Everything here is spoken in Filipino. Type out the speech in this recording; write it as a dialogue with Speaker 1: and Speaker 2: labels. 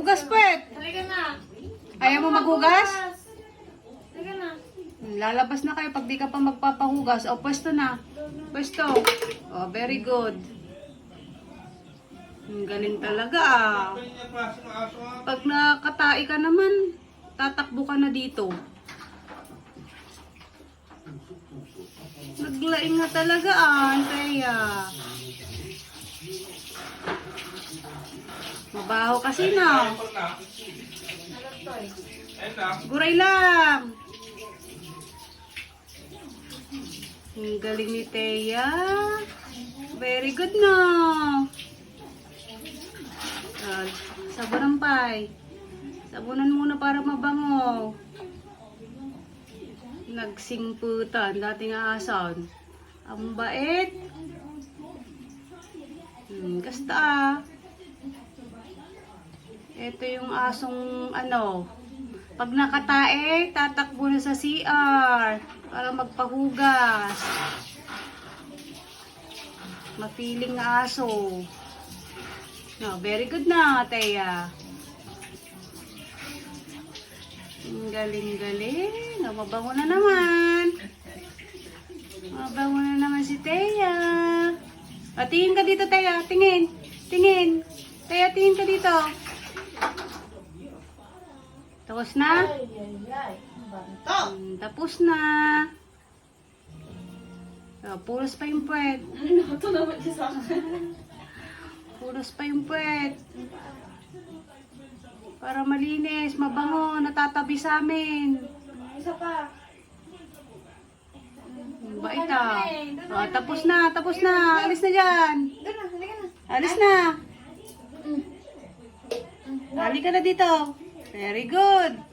Speaker 1: Hugas, pwet.
Speaker 2: Halika na.
Speaker 1: Ayaw mo maghugas?
Speaker 2: Halika na.
Speaker 1: Lalabas na kayo pag di ka pa magpapahugas. O, pwesto na. Pwesto. Oh, very good. Ang galing talaga ah. Pag nakatai ka naman, tatakbo ka na dito. Naglaing nga talaga ah, Anteya. Mabaho kasi
Speaker 2: eh?
Speaker 1: Guray lang. Ang galing ni Teya. Very good na. Uh, sabunan pay. Sabunan muna para mabango. Nagsimputan, dating asan. Ang bait. Kasta ah. Ito yung asong ano, pag nakatae, tatakbo na sa CR para magpahugas. Mapiling aso. No, very good na, Teya. Galing-galing. Mabango na naman. Mabango na naman si Teya. Ah, tingin ka dito, Teya. Tingin. Tingin. Teya, tingin ka dito. Tapos na? Hmm, tapos na. Oh, puros pa yung puwet.
Speaker 2: Ano naman siya sa akin?
Speaker 1: Puros pa yung puwet. Para malinis, mabango, natatabi sa amin.
Speaker 2: Isa pa.
Speaker 1: Ang Bait ah. Oh, tapos na, tapos na. Alis na dyan. Alis na. Halika na dito. Very good.